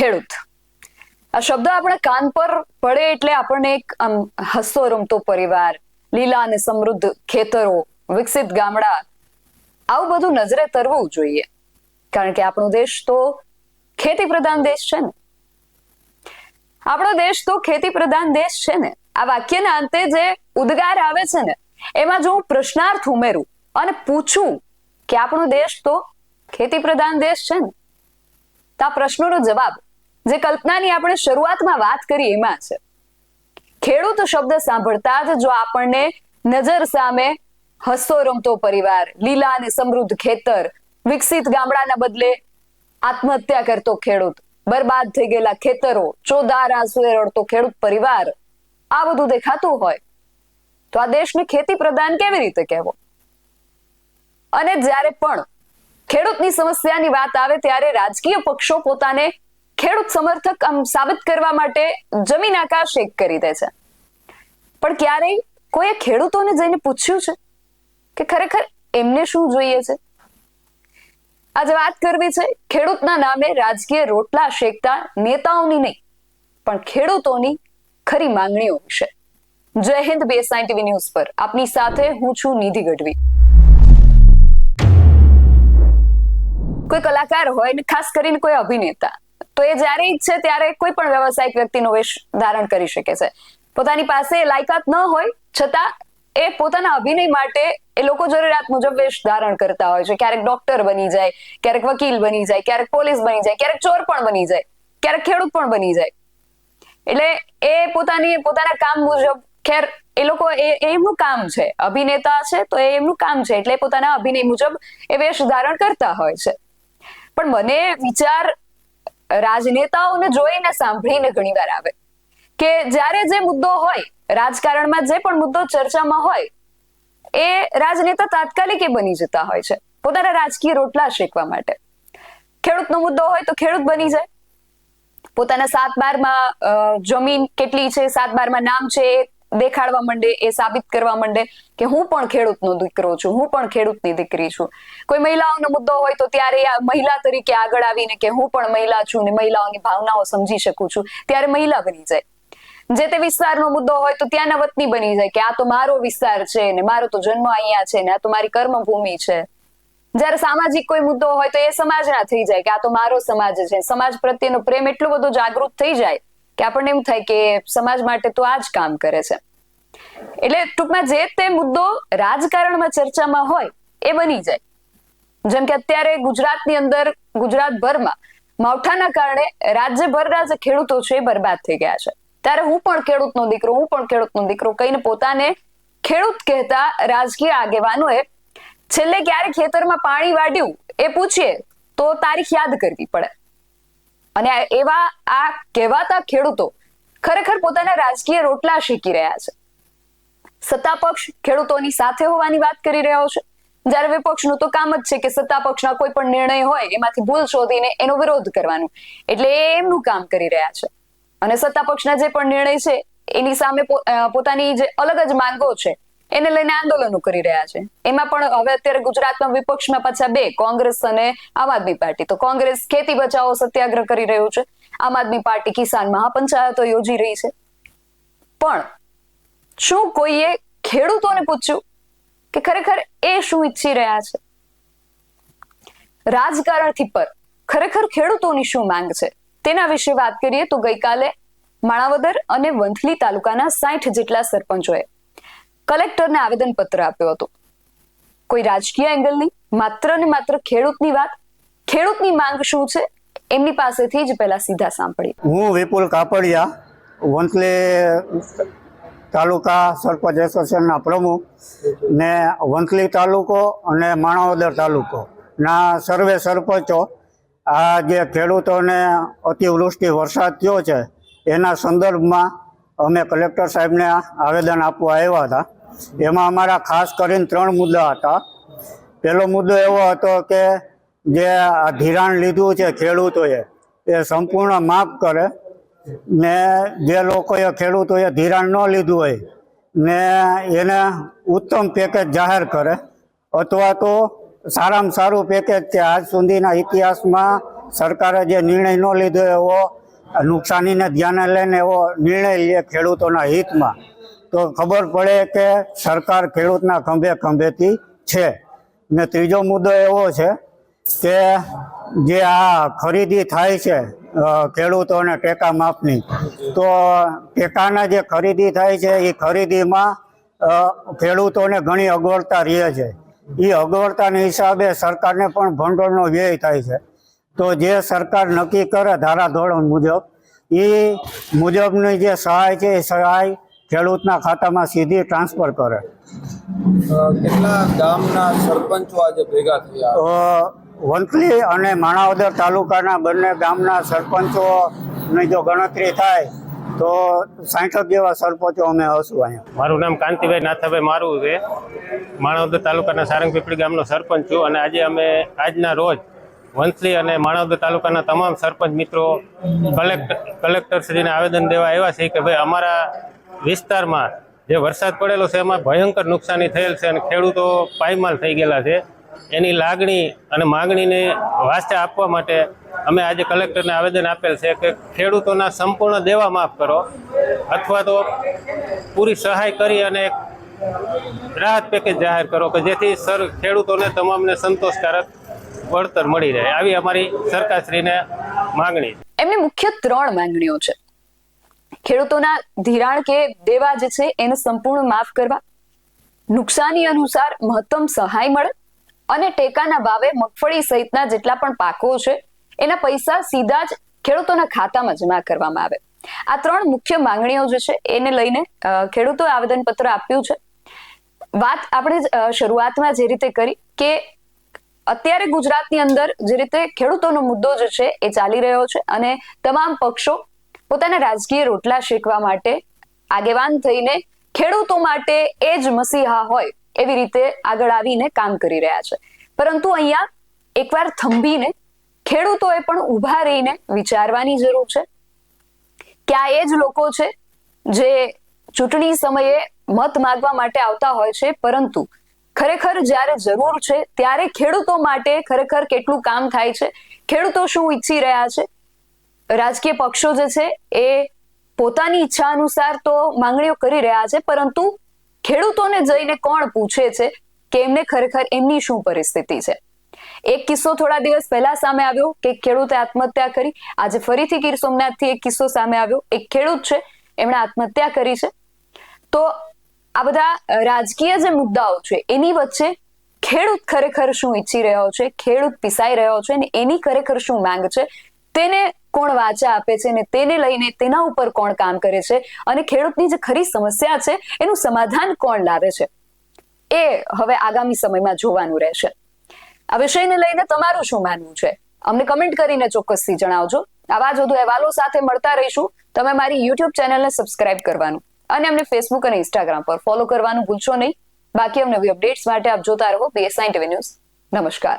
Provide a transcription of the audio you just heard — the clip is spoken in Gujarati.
ખેડૂત. આ શબ્દ આપણા કાન પર પડે એટલે આપણને એક, આમ, હસતો રમતો પરિવાર, લીલા અને સમૃદ્ધ ખેતરો, વિકસિત ગામડા, આવું બધું નજરે તરવું જોઈએ. કારણ કે આપણો દેશ તો ખેતી પ્રધાન દેશ છે ને. આપણો દેશ તો ખેતી પ્રધાન દેશ છે ને. આ વાક્યના અંતે જે ઉદ્ગાર આવે છે ને, એમાં જો હું પ્રશ્નાર્થ ઉમેરું અને પૂછું કે આપણો દેશ તો ખેતી પ્રધાન દેશ છે ને તો આ પ્રશ્નોનો જવાબ જે કલ્પનાની આપણે શરૂઆતમાં વાત કરી એમાં છે. ખેડૂત શબ્દ સાંભળતા જ જો આપણને નજર સામે હસતો રમતો પરિવાર, લીલા અને સમૃદ્ધ ખેતર, વિકસિત ગામડાના બદલે આત્મહત્યા કરતો ખેડૂત, બરબાદ થઈ ગયેલા ખેતરો, ચોદાર આંસુએ રડતો ખેડૂત પરિવાર, આ બધું દેખાતું હોય, તો આ દેશને ખેતી પ્રધાન કેવી રીતે કહેવો? અને જ્યારે પણ ખેડૂતની સમસ્યાની વાત આવે ત્યારે રાજકીય પક્ષો પોતાને ખેડૂત સમર્થક આમ સાબિત કરવા માટે જમીન આકાશ એક કરી દે છે. પણ ક્યારેય કોઈએ ખેડૂતોને જઈને પૂછ્યું છે કે ખરેખર એમને શું જોઈએ છે? આજે વાત કરવી છે ખેડૂતના નામે રાજકીય રોટલા શેકતા નેતાઓની નહીં, પણ ખેડૂતોની ખરી માંગણીઓ વિશે. જય હિન્દ બીએસઆઈ ટીવી ન્યૂઝ પર. આપની સાથે હું છું નિધિ ગઢવી. કોઈ કલાકાર હોય ને ખાસ કરીને કોઈ અભિનેતા, તો એ જ્યારે ઈચ્છે ત્યારે કોઈ પણ વ્યવસાયિક વ્યક્તિનો વેશ ધારણ કરી શકે છે. પોતાની પાસે લાયકાત ન હોય, છતાં એ પોતાના અભિનય માટે એ લોકો જરૂરિયાત મુજબ વેશ ધારણ કરતા હોય છે. ક્યારેક ડોક્ટર બની જાય, ક્યારેક વકીલ બની જાય, ક્યારેક પોલીસ બની જાય, ક્યારેક ચોર પણ બની જાય, ક્યારેક ખેડૂત પણ બની જાય. એટલે એ પોતાની, પોતાના કામ મુજબ, ખેર, એ લોકો એ એમનું કામ છે. અભિનેતા છે તો એ એમનું કામ છે. એટલે પોતાના અભિનય મુજબ એ વેશ ધારણ કરતા હોય છે. પણ મને વિચાર રાજનેતાઓને જોઈને સાંભળીને ઘણીવાર આવે. કે જ્યારે જે મુદ્દો હોય, રાજકારણમાં જે પણ મુદ્દો ચર્ચામાં હોય, એ રાજનેતા તાત્કાલિક એ બની જતા હોય છે. પોતાના રાજકીય રોટલા શેકવા માટે. ખેડૂતનો મુદ્દો હોય તો ખેડૂત બની જાય. પોતાના સાત બારમાં જમીન કેટલી છે, સાત બારમાં નામ છે દેખાડવા માંડે, એ સાબિત કરવા માંડે કે હું પણ ખેડૂતનો દીકરો છું, હું પણ ખેડૂતની દીકરી છું. કોઈ મહિલાઓનો મુદ્દો હોય તો ત્યારે આ મહિલા તરીકે આગળ આવીને કે હું પણ મહિલા છું ને મહિલાઓની ભાવનાઓ સમજી શકું છું, ત્યારે મહિલા બની જાય. જે તે વિસ્તારનો મુદ્દો હોય તો ત્યાંના વતની બની જાય કે આ તો મારો વિસ્તાર છે ને મારો તો જન્મ અહીંયા છે ને આ તો મારી કર્મભૂમિ છે. જ્યારે સામાજિક કોઈ મુદ્દો હોય તો એ સમાજના થઈ જાય કે આ તો મારો સમાજ છે. સમાજ પ્રત્યેનો પ્રેમ એટલો બધો જાગૃત થઈ જાય કે આપણને એમ થાય કે સમાજ માટે તો આ જ કામ કરે છે. એટલે ટૂંકમાં જે તે મુદ્દો રાજકારણમાં ચર્ચામાં હોય, એ બની જાય. જેમ કે અત્યારે ગુજરાતની અંદર, ગુજરાતભરમાં માવઠાના કારણે રાજ્યભરના જે ખેડૂતો છે એ બરબાદ થઈ ગયા છે. ત્યારે હું પણ ખેડૂતનો દીકરો, હું પણ ખેડૂતનો દીકરો કહીને પોતાને ખેડૂત કહેતા રાજકીય આગેવાનોએ છેલ્લે ક્યારે ખેતરમાં પાણી વાડ્યું એ પૂછીએ, તો તારીખ યાદ કરવી પડે. અને એવા આ કહેવાતા ખેડૂતો ખરેખર પોતાના રાજકીય રોટલા શીખી રહ્યા છે. સત્તા પક્ષ ખેડૂતોની સાથે હોવાની વાત કરી રહ્યો છે. જ્યારે વિપક્ષનું તો કામ જ છે કે સત્તા પક્ષના કોઈ પણ નિર્ણય હોય એમાંથી ભૂલ શોધીને એનો વિરોધ કરવાનો. એટલે એમનું કામ કરી રહ્યા છે. અને સત્તા પક્ષના જે પણ નિર્ણય છે, એની સામે પોતાની જે અલગ જ માંગો છે એને લઈને આંદોલનો કરી રહ્યા છે. એમાં પણ હવે અત્યારે ગુજરાતમાં વિપક્ષમાં પાછા બે, કોંગ્રેસ અને આમ આદમી પાર્ટી. તો કોંગ્રેસ ખેતી બચાવો સત્યાગ્રહ કરી રહ્યું છે. આમ આદમી પાર્ટી કિસાન મહાપંચાયતો યોજી રહી છે. પણ શું કોઈએ ખેડૂતોને પૂછ્યું કે ખરેખર એ શું ઈચ્છી રહ્યા છે? રાજકારણથી પર ખરેખર ખેડૂતોની શું માંગ છે? તેના વિશે વાત કરીએ તો ગઈકાલે માણાવદર અને વંથલી તાલુકાના સાઠ જેટલા સરપંચોએ કલેક્ટરને આવેદન પત્ર હતો. કોઈ રાજકીય નહીં, માત્ર ને માત્ર ખેડૂતની વાત. ખેડૂતની માંગ શું છે? એમની પાસેથી જ પહેલા સીધા સાંભળી હું વિપુલ કાપડિયા, વંથલી તાલુકા સરપંચ એસોસિએશનના પ્રમુખ ને વંથલી તાલુકો અને માણાવદર તાલુકો. ના સર્વે સરપંચો, આ જે ખેડૂતોને અતિવૃષ્ટિ વરસાદ થયો છે, એના સંદર્ભમાં અમે કલેક્ટર સાહેબને આવેદન આપવા આવ્યા હતા. એમાં અમારા ખાસ કરીને ત્રણ મુદ્દા હતા. પહેલો મુદ્દો એવો હતો કે જે આ ધિરાણ લીધું છે ખેડૂતોએ, એ સંપૂર્ણ માફ કરે ને જે લોકોએ ખેડૂતોએ ધિરાણ ન લીધું હોય ને એને ઉત્તમ પેકેજ જાહેર કરે અથવા તો સારામાં સારું પેકેજ છે આજ સુધીના ઇતિહાસમાં સરકારે જે નિર્ણય ન લીધો એવો નુકસાનીને ધ્યાને લઈને એવો નિર્ણય લે ખેડૂતોના હિતમાં. ખબર પડે કે સરકાર ખેડૂતના ખંભે ખંભેથી છે. ને ત્રીજો મુદ્દો એવો છે કે જે આ ખરીદી થાય છે ખેડૂતોને ટેકા માપની તો ટેકાના જે ખરીદી થાય છે એ ખરીદીમાં ખેડૂતોને ઘણી અગવડતા રહે છે. એ અગવડતાના હિસાબે સરકારને પણ ભંડોળનો વ્યય થાય છે. તો જે સરકાર નક્કી કરે ધારાધોરણ મુજબ એ મુજબની જે સહાય છે, એ સહાય ખેડૂતના ખાતામાં સીધી ટ્રાન્સફર કરે. કેટલા ગામના સરપંચો આજે ભેગા થયા? વંથલી અને માણાવદર તાલુકાના બંને ગામના સરપંચોની જો ગણતરી થાય તો સાંઠક જેવા સરપંચો અમે હશું અહીંયા. મારું નામ કાંતિભાઈ નાથાભાઈ મારું છે. માણાવદર તાલુકાના સારંગ પીપળી ગામનો સરપંચ છું અને આજે અમે આજના રોજ વંથલી અને માણાવદર તાલુકાના તમામ સરપંચ મિત્રો કલેક્ટર કલેક્ટરશ્રીને આવેદન દેવા આવ્યા છે કે ભાઈ અમારા વિસ્તારમાં જે વરસાદ પડેલો છે, એમાં ભયંકર નુકસાની થયેલ છે અને ખેડૂતો પાયમાલ થઈ ગયેલા છે. એની લાગણી અને માગણીને વાસ્તે આપવા માટે અમે આજે કલેક્ટરને આવેદન આપેલ છે કે ખેડૂતોના સંપૂર્ણ દેવા માફ કરો અથવા તો પૂરી સહાય કરી અને રાહત પેકેજ જાહેર કરો કે જેથી સર, ખેડૂતોને તમામને સંતોષકારક વળતર મળી રહે. આવી અમારી સરકારશ્રીને માંગણી. એમની મુખ્ય ત્રણ માંગણીઓ છે. ખેડૂતોના ધિરાણ કે દેવા જે છે એને સંપૂર્ણ માફ કરવા. નુકસાની અનુસાર મહત્તમ સહાય મળે અને ટેકાના ભાવે મગફળી સહિતના જેટલા પણ પાકો છે, એના પૈસા સીધા જ ખેડૂતોના ખાતામાં જમા કરવામાં આવે. આ ત્રણ મુખ્ય માંગણીઓ જે છે, એને લઈને ખેડૂતો ખેડૂતોએ આવેદનપત્ર આપ્યું છે. વાત આપણે શરૂઆતમાં જે રીતે કરી કે અત્યારે ગુજરાતની અંદર જે રીતે ખેડૂતોનો મુદ્દો જે છે, એ ચાલી રહ્યો છે અને તમામ પક્ષો પોતાના રાજકીય રોટલા શેકવા માટે, આગેવાન થઈને ખેડૂતો માટે એ જ મસીહા હોય એવી રીતે આગળ આવીને કામ કરી રહ્યા છે. પરંતુ અહીંયા એકવાર થંભીને ખેડૂતોએ પણ ઊભા રહીને વિચારવાની જરૂર છે કે આ એ જ લોકો છે જે ચૂંટણી સમયે મત માગવા માટે આવતા હોય છે, પરંતુ ખરેખર જ્યારે જરૂર છે ત્યારે ખેડૂતો માટે ખરેખર કેટલું કામ થાય છે? ખેડૂતો શું ઈચ્છી રહ્યા છે? રાજકીય પક્ષો જે છે એ પોતાની ઈચ્છા અનુસાર તો માંગણીઓ કરી રહ્યા છે, પરંતુ ખેડૂતોને જઈને કોણ પૂછે છે કે એમને ખરેખર એમની શું પરિસ્થિતિ છે? એક કિસ્સો થોડા દિવસ પહેલા સામે આવ્યો કે ખેડૂતે આત્મહત્યા કરી. આજે ફરીથી ગીર સોમનાથથી એક કિસ્સો સામે આવ્યો. એક ખેડૂત છે, એમણે આત્મહત્યા કરી છે. તો આ બધા રાજકીય જે મુદ્દાઓ છે, એની વચ્ચે ખેડૂત ખરેખર શું ઈચ્છી રહ્યો છે? ખેડૂત પીસાઈ રહ્યો છે ને એની ખરેખર શું માંગ છે? તેને કોણ વાચા આપે છે અને તેને લઈને તેના ઉપર કોણ કામ કરે છે અને ખેડૂતની જે ખરી સમસ્યા છે એનું સમાધાન કોણ લાવે છે? એ હવે આગામી સમયમાં જોવાનું રહેશે. આ વિષયને લઈને તમારું શું માનવું છે? અમને કમેન્ટ કરીને ચોક્કસથી જણાવજો. આવા જ વધુ અહેવાલો સાથે મળતા રહીશું. તમે મારી યુટ્યુબ ચેનલને સબસ્ક્રાઇબ કરવાનું અને અમને ફેસબુક અને ઇન્સ્ટાગ્રામ પર ફોલો કરવાનું ભૂલશો નહીં. બાકી અમને નવી અપડેટ્સ માટે આપ જોતા રહો બીએસઆઈ ટીવી ન્યૂઝ નમસ્કાર.